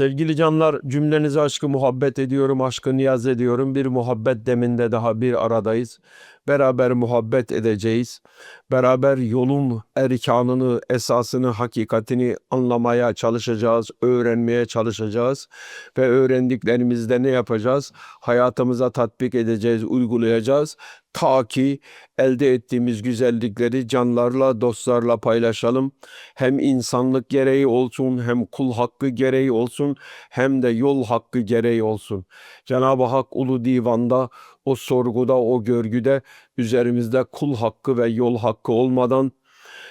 Sevgili canlar cümlenize aşkı muhabbet ediyorum, aşkı niyaz ediyorum. Bir muhabbet deminde daha bir aradayız. Beraber muhabbet edeceğiz. Beraber yolun erkanını, esasını, hakikatini anlamaya çalışacağız, öğrenmeye çalışacağız. Ve öğrendiklerimizde ne yapacağız? Hayatımıza tatbik edeceğiz, uygulayacağız. Ta ki elde ettiğimiz güzellikleri canlarla, dostlarla paylaşalım. Hem insanlık gereği olsun, hem kul hakkı gereği olsun, hem de yol hakkı gereği olsun. Cenab-ı Hak Ulu Divan'da, o sorguda, o görgüde üzerimizde kul hakkı ve yol hakkı olmadan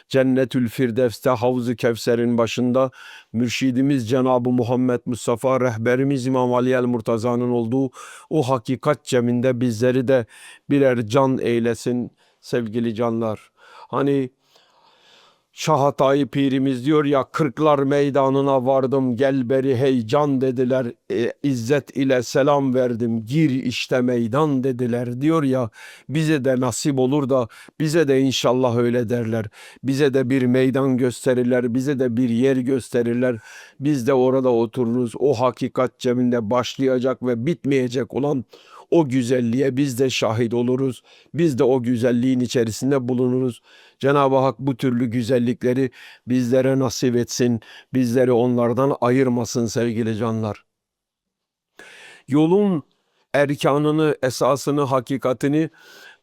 Cennetül Firdevs'te Havz-ı Kevser'in başında mürşidimiz Cenab-ı Muhammed Mustafa rehberimiz İmam Ali el Murtaza'nın olduğu o hakikat ceminde bizleri de birer can eylesin sevgili canlar. Hani Şahatay pirimiz diyor ya kırklar meydanına vardım gel beri heyecan dediler. E, izzet ile selam verdim gir işte meydan dediler diyor ya. Bize de nasip olur da bize de inşallah öyle derler. Bize de bir meydan gösterirler bize de bir yer gösterirler. Biz de orada otururuz o hakikat ceminde başlayacak ve bitmeyecek olan o güzelliğe biz de şahit oluruz. Biz de o güzelliğin içerisinde bulunuruz. Cenab-ı Hak bu türlü güzellikleri bizlere nasip etsin. Bizleri onlardan ayırmasın sevgili canlar. Yolun erkanını, esasını, hakikatini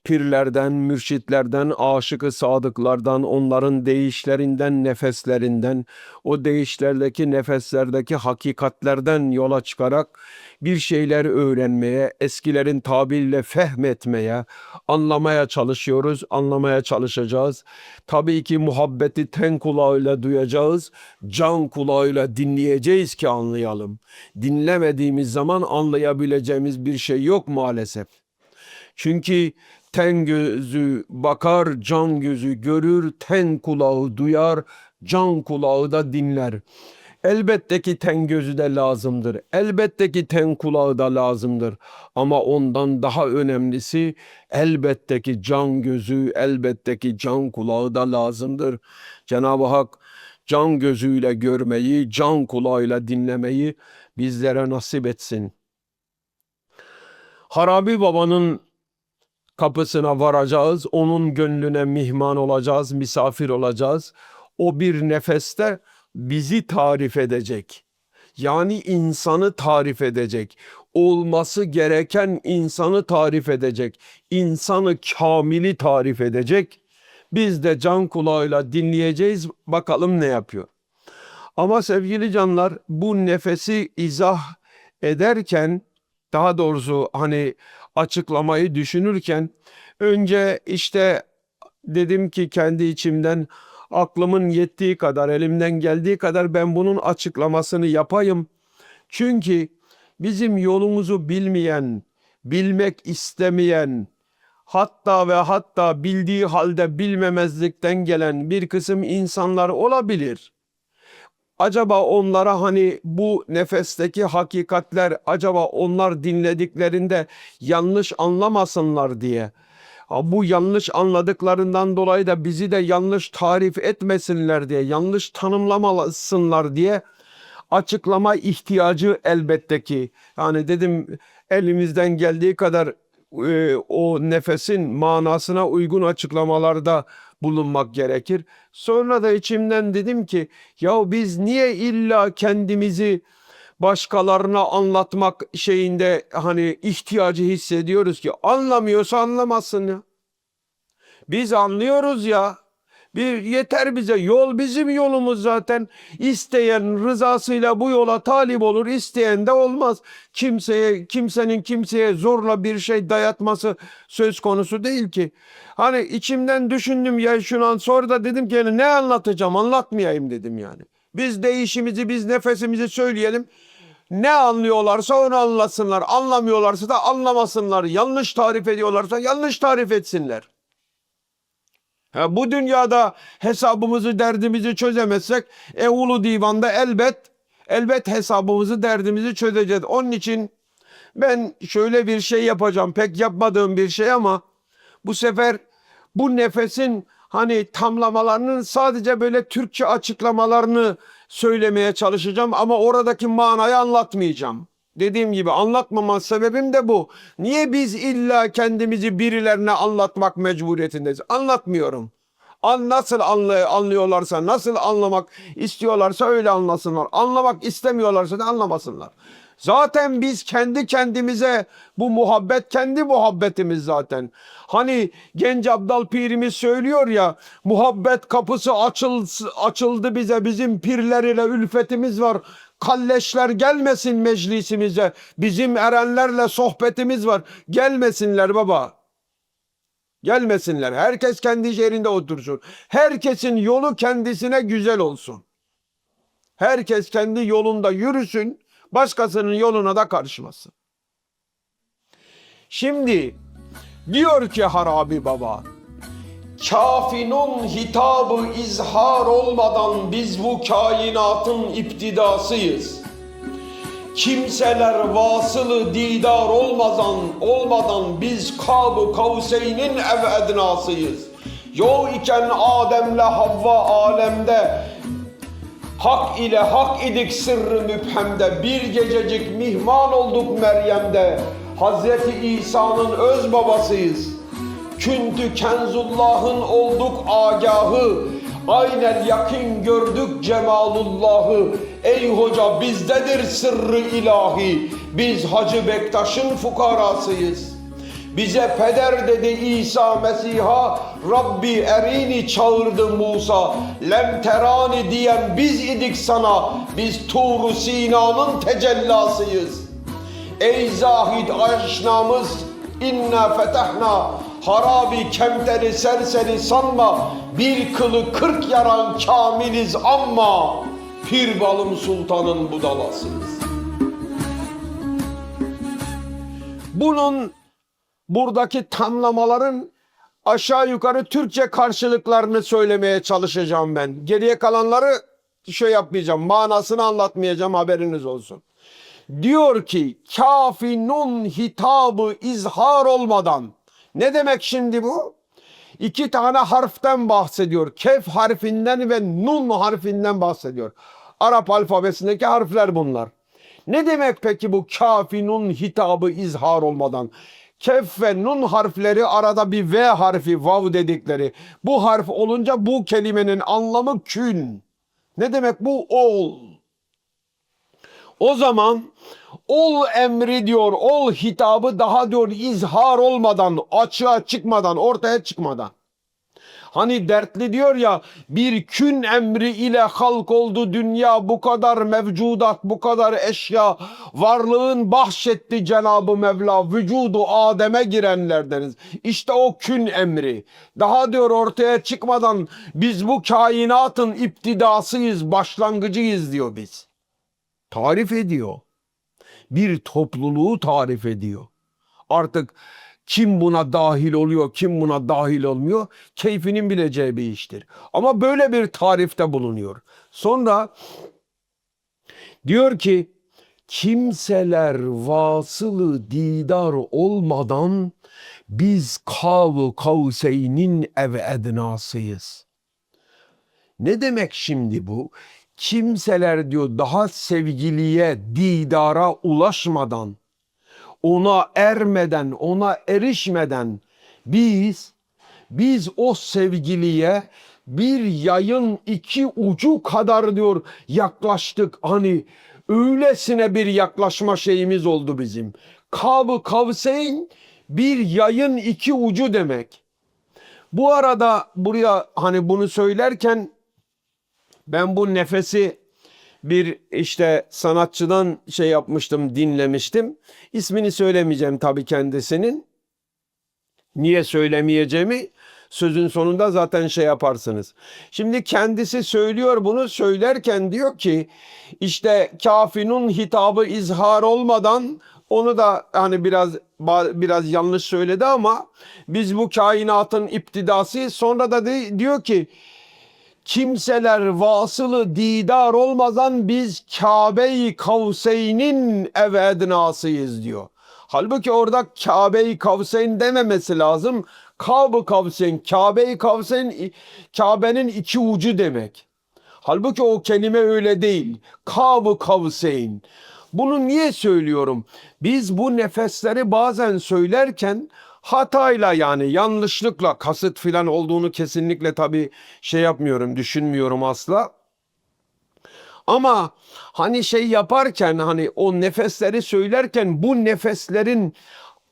pirlerden, mürşitlerden, aşıkı sadıklardan, onların deyişlerinden, nefeslerinden, o deyişlerdeki, nefeslerdeki hakikatlerden yola çıkarak bir şeyler öğrenmeye, eskilerin tabiriyle fehmetmeye, anlamaya çalışıyoruz, anlamaya çalışacağız. Tabii ki muhabbeti ten kulağıyla duyacağız, can kulağıyla dinleyeceğiz ki anlayalım. Dinlemediğimiz zaman anlayabileceğimiz bir şey yok maalesef. Çünkü ten gözü bakar, can gözü görür, ten kulağı duyar, can kulağı da dinler. Elbette ki ten gözü de lazımdır. Elbette ki ten kulağı da lazımdır. Ama ondan daha önemlisi elbette ki can gözü, elbette ki can kulağı da lazımdır. Cenab-ı Hak can gözüyle görmeyi, can kulağıyla dinlemeyi bizlere nasip etsin. Harabi Baba'nın kapısına varacağız. Onun gönlüne mihman olacağız, misafir olacağız. O bir nefeste bizi tarif edecek. Yani insanı tarif edecek. Olması gereken insanı tarif edecek. İnsanı kamili tarif edecek. Biz de can kulağıyla dinleyeceğiz. Bakalım ne yapıyor. Ama sevgili canlar bu nefesi izah ederken daha doğrusu hani açıklamayı düşünürken önce işte dedim ki kendi içimden aklımın yettiği kadar elimden geldiği kadar ben bunun açıklamasını yapayım. Çünkü bizim yolumuzu bilmeyen, bilmek istemeyen, hatta ve hatta bildiği halde bilmemezlikten gelen bir kısım insanlar olabilir. Acaba onlara hani bu nefesteki hakikatler acaba onlar dinlediklerinde yanlış anlamasınlar diye. Bu yanlış anladıklarından dolayı da bizi de yanlış tarif etmesinler diye, yanlış tanımlamasınlar diye açıklama ihtiyacı elbette ki. Yani dedim elimizden geldiği kadar e, o nefesin manasına uygun açıklamalarda bulunmak gerekir. Sonra da içimden dedim ki ya biz niye illa kendimizi başkalarına anlatmak şeyinde hani ihtiyacı hissediyoruz ki anlamıyorsa anlamasın ya. Biz anlıyoruz ya. Bir yeter bize yol bizim yolumuz zaten. İsteyen rızasıyla bu yola talip olur, isteyen de olmaz. Kimseye kimsenin kimseye zorla bir şey dayatması söz konusu değil ki. Hani içimden düşündüm ya şunu an sonra da dedim ki yani ne anlatacağım anlatmayayım dedim yani. Biz değişimizi biz nefesimizi söyleyelim. Ne anlıyorlarsa onu anlatsınlar. Anlamıyorlarsa da anlamasınlar. Yanlış tarif ediyorlarsa yanlış tarif etsinler. Bu dünyada hesabımızı derdimizi çözemezsek e, Ulu Divan'da elbet elbet hesabımızı derdimizi çözeceğiz. Onun için ben şöyle bir şey yapacağım. Pek yapmadığım bir şey ama bu sefer bu nefesin hani tamlamalarının sadece böyle Türkçe açıklamalarını söylemeye çalışacağım ama oradaki manayı anlatmayacağım. Dediğim gibi anlatmama sebebim de bu. Niye biz illa kendimizi birilerine anlatmak mecburiyetindeyiz? Anlatmıyorum. An nasıl anlay anlıyorlarsa, nasıl anlamak istiyorlarsa öyle anlasınlar. Anlamak istemiyorlarsa da anlamasınlar. Zaten biz kendi kendimize bu muhabbet kendi muhabbetimiz zaten. Hani Genç Abdal Pirimiz söylüyor ya muhabbet kapısı açıl, açıldı bize bizim pirler ile ülfetimiz var. Kalleşler gelmesin meclisimize. Bizim erenlerle sohbetimiz var. Gelmesinler baba. Gelmesinler. Herkes kendi yerinde otursun. Herkesin yolu kendisine güzel olsun. Herkes kendi yolunda yürüsün. Başkasının yoluna da karışmasın. Şimdi diyor ki Harabi Baba. Kafinun hitabı izhar olmadan biz bu kainatın iptidasıyız. Kimseler vasılı didar olmadan olmadan biz Kab-ı Kavseynin ev ednasıyız. Yok iken Adem'le Havva alemde Hak ile hak idik sırrı müphemde Bir gececik mihman olduk Meryem'de Hazreti İsa'nın öz babasıyız Küntü kenzullahın olduk agahı. Aynel yakın gördük cemalullahı. Ey hoca bizdedir sırrı ilahi. Biz Hacı Bektaş'ın fukarasıyız. Bize peder dedi İsa Mesih'a Rabbi erini çağırdı Musa. Lem terani diyen biz idik sana. Biz Tur-u Sina'nın tecellasıyız. Ey zahid aşnamız inna fetahna Harabi kemteri serseri sanma Bir kılı kırk yaran kamiliz ama Pir balım sultanın budalasıyız Bunun buradaki tamlamaların aşağı yukarı Türkçe karşılıklarını söylemeye çalışacağım ben. Geriye kalanları şey yapmayacağım. Manasını anlatmayacağım haberiniz olsun. Diyor ki kafi nun hitabı izhar olmadan. Ne demek şimdi bu? İki tane harften bahsediyor. Kef harfinden ve nun harfinden bahsediyor. Arap alfabesindeki harfler bunlar. Ne demek peki bu kafi nun hitabı izhar olmadan? Kef ve nun harfleri arada bir V harfi vav dedikleri. Bu harf olunca bu kelimenin anlamı kün. Ne demek bu? Ol. O zaman ol emri diyor, ol hitabı daha diyor izhar olmadan, açığa çıkmadan, ortaya çıkmadan. Hani dertli diyor ya bir kün emri ile halk oldu dünya bu kadar mevcudat bu kadar eşya varlığın bahşetti Cenabı Mevla vücudu Adem'e girenlerdeniz. İşte o kün emri. Daha diyor ortaya çıkmadan biz bu kainatın iptidasıyız başlangıcıyız diyor biz. Tarif ediyor. Bir topluluğu tarif ediyor. Artık kim buna dahil oluyor, kim buna dahil olmuyor keyfinin bileceği bir iştir. Ama böyle bir tarifte bulunuyor. Sonra diyor ki kimseler vasılı didar olmadan biz kav kavseynin ev ednasıyız. Ne demek şimdi bu? Kimseler diyor daha sevgiliye, didara ulaşmadan ona ermeden, ona erişmeden biz biz o sevgiliye bir yayın iki ucu kadar diyor yaklaştık. Hani öylesine bir yaklaşma şeyimiz oldu bizim. Kab-ı Kavseyn bir yayın iki ucu demek. Bu arada buraya hani bunu söylerken ben bu nefesi bir işte sanatçıdan şey yapmıştım, dinlemiştim. İsmini söylemeyeceğim tabii kendisinin. Niye söylemeyeceğimi sözün sonunda zaten şey yaparsınız. Şimdi kendisi söylüyor bunu söylerken diyor ki işte kafinun hitabı izhar olmadan onu da hani biraz biraz yanlış söyledi ama biz bu kainatın iptidası sonra da de, diyor ki kimseler vasılı didar olmadan biz Kabe-i Kavseyn'in ev ednasıyız diyor. Halbuki orada Kabe-i Kavseyn dememesi lazım. Kab-ı Kavseyn, Kabe-i Kavseyn, Kabe'nin iki ucu demek. Halbuki o kelime öyle değil. Kab-ı Kavseyn. Bunu niye söylüyorum? Biz bu nefesleri bazen söylerken hatayla yani yanlışlıkla kasıt filan olduğunu kesinlikle tabii şey yapmıyorum, düşünmüyorum asla. Ama hani şey yaparken hani o nefesleri söylerken bu nefeslerin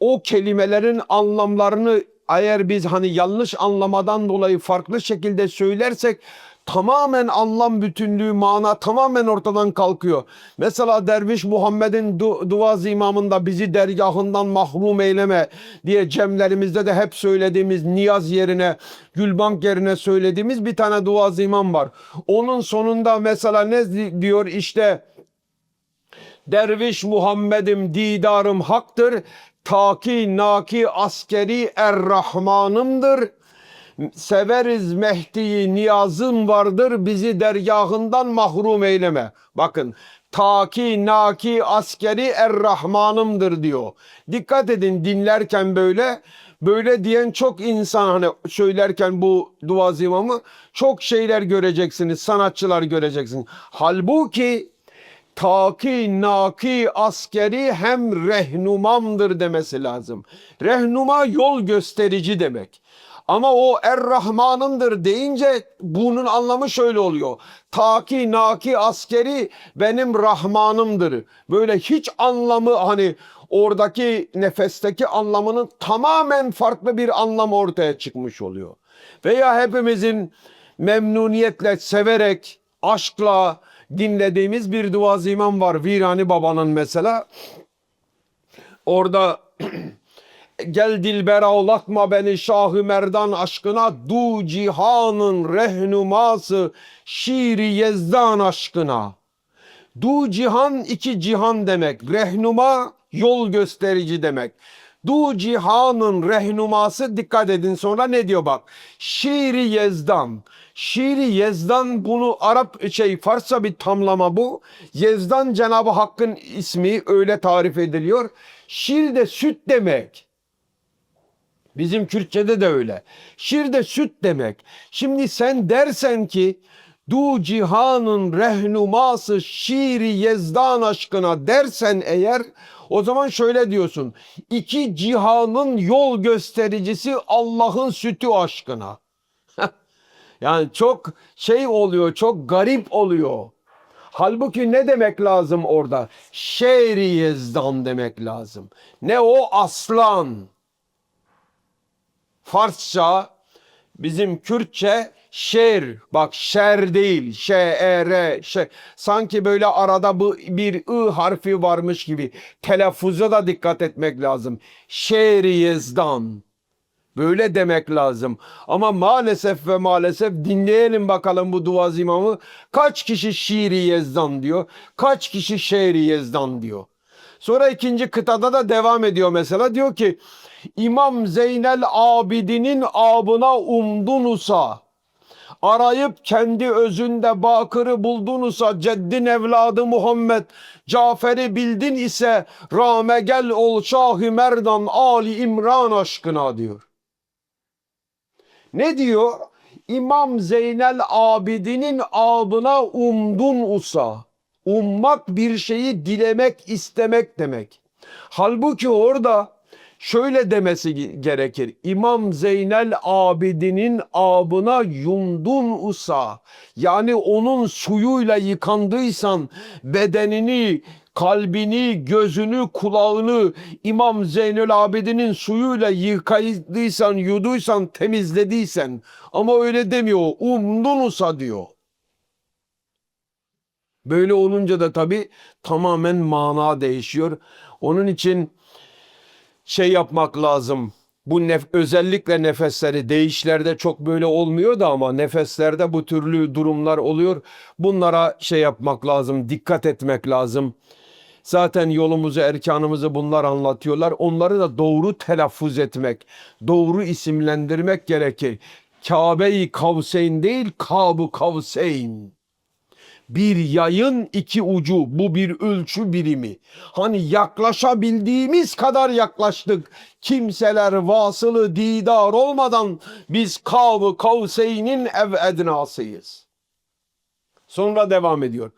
o kelimelerin anlamlarını eğer biz hani yanlış anlamadan dolayı farklı şekilde söylersek tamamen anlam bütünlüğü, mana tamamen ortadan kalkıyor. Mesela Derviş Muhammed'in du duaz imamında bizi dergahından mahrum eyleme diye cemlerimizde de hep söylediğimiz niyaz yerine, gülbank yerine söylediğimiz bir tane duaz imam var. Onun sonunda mesela ne diyor işte Derviş Muhammed'im didarım haktır. Taki naki askeri er-Rahmanımdır. Severiz Mehdi'yi niyazım vardır bizi dergahından mahrum eyleme. Bakın taki naki askeri er-Rahmanımdır diyor. Dikkat edin dinlerken böyle böyle diyen çok insan hani söylerken bu duaz imamı çok şeyler göreceksiniz sanatçılar göreceksiniz. Halbuki taki naki askeri hem rehnumamdır demesi lazım. Rehnuma yol gösterici demek. Ama o Er-Rahman'ındır deyince bunun anlamı şöyle oluyor. Taki naki askeri benim Rahmanımdır. Böyle hiç anlamı hani oradaki nefesteki anlamının tamamen farklı bir anlam ortaya çıkmış oluyor. Veya hepimizin memnuniyetle, severek, aşkla dinlediğimiz bir duaz imam var. Virani Baba'nın mesela. Orada Gel dilber ağlatma beni Şahı Merdan aşkına Du cihanın rehnuması Şiiri Yezdan aşkına Du cihan iki cihan demek Rehnuma yol gösterici demek Du cihanın rehnuması dikkat edin sonra ne diyor bak Şiiri Yezdan Şiiri Yezdan bunu Arap şey Farsça bir tamlama bu. Yezdan Cenab-ı Hakk'ın ismi öyle tarif ediliyor. Şiir de süt demek. Bizim Kürtçe'de de öyle. Şiir de süt demek. Şimdi sen dersen ki du cihanın rehnuması şiiri yezdan aşkına dersen eğer o zaman şöyle diyorsun. İki cihanın yol göstericisi Allah'ın sütü aşkına. yani çok şey oluyor, çok garip oluyor. Halbuki ne demek lazım orada? Şehri yezdan demek lazım. Ne o aslan. Farsça, bizim Kürtçe şer. Bak şer değil. Ş-E-R. Şer. Sanki böyle arada bu bir ı harfi varmış gibi. Telaffuza da dikkat etmek lazım. Şer yezdan. Böyle demek lazım. Ama maalesef ve maalesef dinleyelim bakalım bu duaz imamı. Kaç kişi şiiri yezdan diyor. Kaç kişi şehri yezdan diyor. Sonra ikinci kıtada da devam ediyor mesela. Diyor ki İmam Zeynel Abidin'in abına umdunusa arayıp kendi özünde bakırı buldunusa ceddin evladı Muhammed Cafer'i bildin ise rame gel ol Şah-ı Merdan Ali İmran aşkına diyor. Ne diyor? İmam Zeynel Abidin'in abına umdun usa. Ummak bir şeyi dilemek, istemek demek. Halbuki orada şöyle demesi gerekir. İmam Zeynel Abidin'in abına yumdun usa. Yani onun suyuyla yıkandıysan bedenini, kalbini, gözünü, kulağını İmam Zeynel Abidin'in suyuyla yıkadıysan, yuduysan, temizlediysen. Ama öyle demiyor. Umdun usa diyor. Böyle olunca da tabii tamamen mana değişiyor. Onun için şey yapmak lazım. Bu nef özellikle nefesleri değişlerde çok böyle olmuyor da ama nefeslerde bu türlü durumlar oluyor. Bunlara şey yapmak lazım, dikkat etmek lazım. Zaten yolumuzu, erkanımızı bunlar anlatıyorlar. Onları da doğru telaffuz etmek, doğru isimlendirmek gerekir. Kabe-i Kavseyn değil, Kab-ı Kavseyn. Bir yayın iki ucu bu bir ölçü birimi. Hani yaklaşabildiğimiz kadar yaklaştık. Kimseler vasılı didar olmadan biz kavı kavseynin ev ednasıyız. Sonra devam ediyor.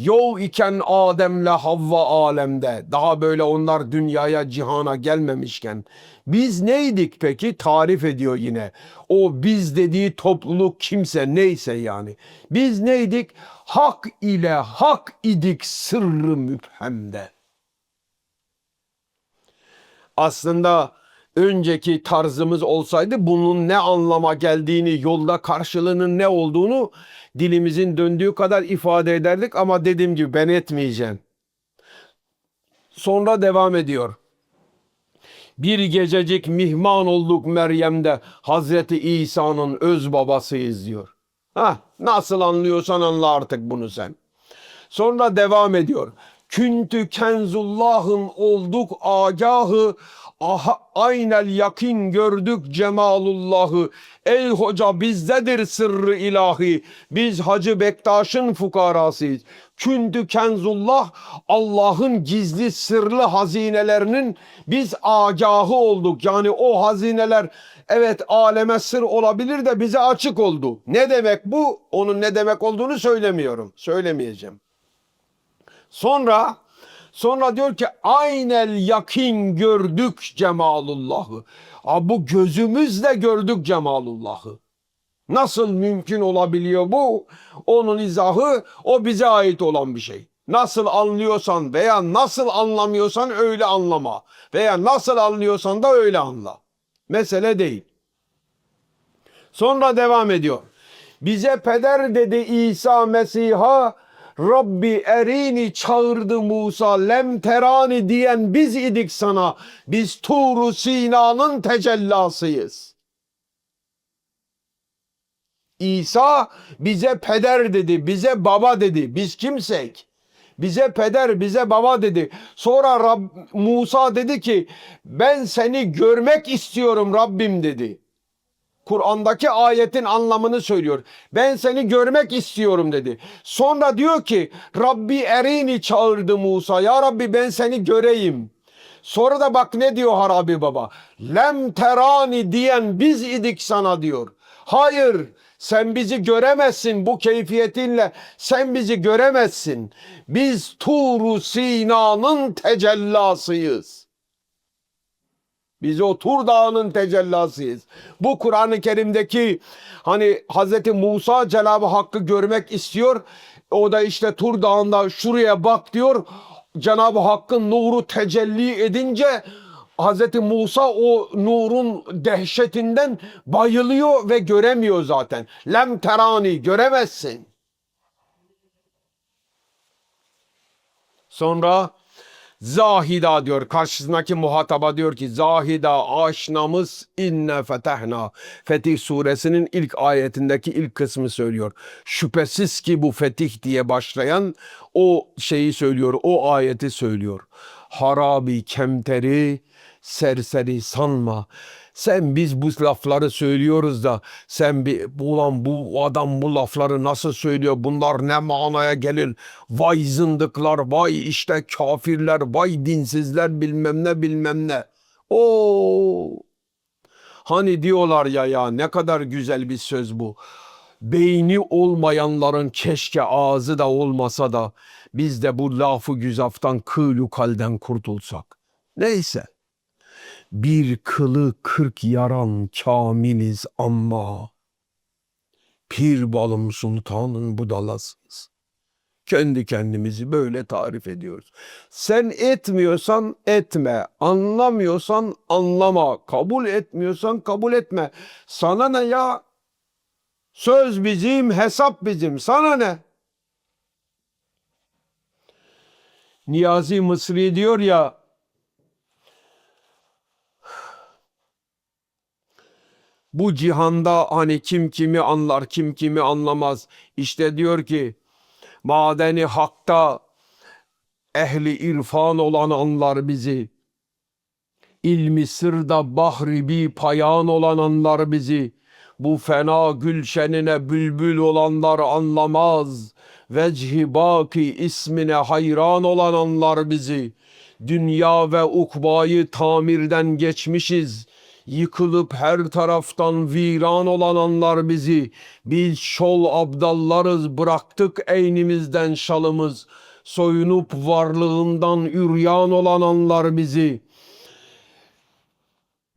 Yol iken Adem'le Havva alemde daha böyle onlar dünyaya cihana gelmemişken biz neydik peki tarif ediyor yine. O biz dediği topluluk kimse neyse yani. Biz neydik? Hak ile hak idik sırrı müphemde. Aslında önceki tarzımız olsaydı bunun ne anlama geldiğini, yolda karşılığının ne olduğunu dilimizin döndüğü kadar ifade ederdik ama dediğim gibi ben etmeyeceğim. Sonra devam ediyor. Bir gececik mihman olduk Meryem'de Hazreti İsa'nın öz babasıyız diyor. Ha nasıl anlıyorsan anla artık bunu sen. Sonra devam ediyor. Küntü kenzullahın olduk agahı aha, aynel yakin gördük cemalullahı. Ey hoca bizdedir sırrı ilahi. Biz Hacı Bektaş'ın fukarasıyız. Küntü kenzullah Allah'ın gizli sırlı hazinelerinin biz agahı olduk. Yani o hazineler evet aleme sır olabilir de bize açık oldu. Ne demek bu? Onun ne demek olduğunu söylemiyorum. Söylemeyeceğim. Sonra sonra diyor ki aynel yakin gördük cemalullahı. Aa, bu gözümüzle gördük cemalullahı. Nasıl mümkün olabiliyor bu? Onun izahı o bize ait olan bir şey. Nasıl anlıyorsan veya nasıl anlamıyorsan öyle anlama. Veya nasıl anlıyorsan da öyle anla. Mesele değil. Sonra devam ediyor. Bize peder dedi İsa Mesih'a Rabbi erini çağırdı Musa lem terani diyen biz idik sana. Biz Tur-u Sina'nın tecellasıyız. İsa bize peder dedi, bize baba dedi. Biz kimsek? Bize peder, bize baba dedi. Sonra Rab, Musa dedi ki ben seni görmek istiyorum Rabbim dedi. Kur'an'daki ayetin anlamını söylüyor. Ben seni görmek istiyorum dedi. Sonra diyor ki Rabbi erini çağırdı Musa. Ya Rabbi ben seni göreyim. Sonra da bak ne diyor Harabi Baba. Lem terani diyen biz idik sana diyor. Hayır sen bizi göremezsin bu keyfiyetinle. Sen bizi göremezsin. Biz Tur-u Sina'nın tecellasıyız. Biz o Tur Dağı'nın tecellasıyız. Bu Kur'an-ı Kerim'deki hani Hazreti Musa Cenab-ı Hakk'ı görmek istiyor. O da işte Tur Dağı'nda şuraya bak diyor. Cenab-ı Hakk'ın nuru tecelli edince Hazreti Musa o nurun dehşetinden bayılıyor ve göremiyor zaten. Lem terani göremezsin. Sonra Zahida diyor karşısındaki muhataba diyor ki Zahida aşnamız inne fetehna Fetih suresinin ilk ayetindeki ilk kısmı söylüyor. Şüphesiz ki bu fetih diye başlayan o şeyi söylüyor o ayeti söylüyor. Harabi kemteri serseri sanma. Sen biz bu lafları söylüyoruz da sen bir ulan bu adam bu lafları nasıl söylüyor? Bunlar ne manaya gelir? Vay zındıklar, vay işte kafirler, vay dinsizler bilmem ne bilmem ne. Oo. Hani diyorlar ya ya ne kadar güzel bir söz bu. Beyni olmayanların keşke ağzı da olmasa da biz de bu lafı güzaftan kıylu kalden kurtulsak. Neyse bir kılı kırk yaran kamiliz ama pir balım sultanın budalasıyız. Kendi kendimizi böyle tarif ediyoruz. Sen etmiyorsan etme, anlamıyorsan anlama, kabul etmiyorsan kabul etme. Sana ne ya? Söz bizim, hesap bizim. Sana ne? Niyazi Mısri diyor ya bu cihanda hani kim kimi anlar, kim kimi anlamaz. İşte diyor ki madeni hakta ehli irfan olan anlar bizi. İlmi sırda bahri bir payan olan anlar bizi. Bu fena gülşenine bülbül olanlar anlamaz. Vecihi baki ismine hayran olan anlar bizi. Dünya ve ukbayı tamirden geçmişiz. Yıkılıp her taraftan viran olan anlar bizi. Biz şol abdallarız bıraktık eynimizden şalımız. Soyunup varlığından üryan olan anlar bizi.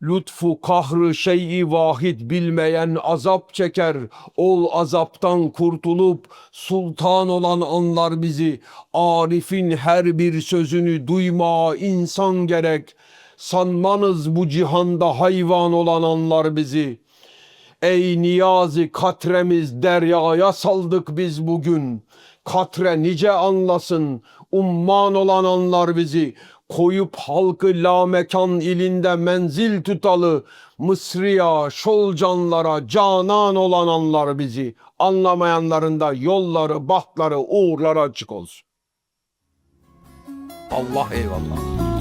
Lütfu kahrı şeyi vahid bilmeyen azap çeker. Ol azaptan kurtulup sultan olan anlar bizi. Arif'in her bir sözünü duyma insan gerek. Sanmanız bu cihanda hayvan olan anlar bizi. Ey niyazi katremiz deryaya saldık biz bugün. Katre nice anlasın, umman olan anlar bizi. Koyup halkı la mekan ilinde menzil tutalı. Mısriya, şolcanlara canan olan anlar bizi. Anlamayanların da yolları, bahtları, uğurları açık olsun. Allah eyvallah.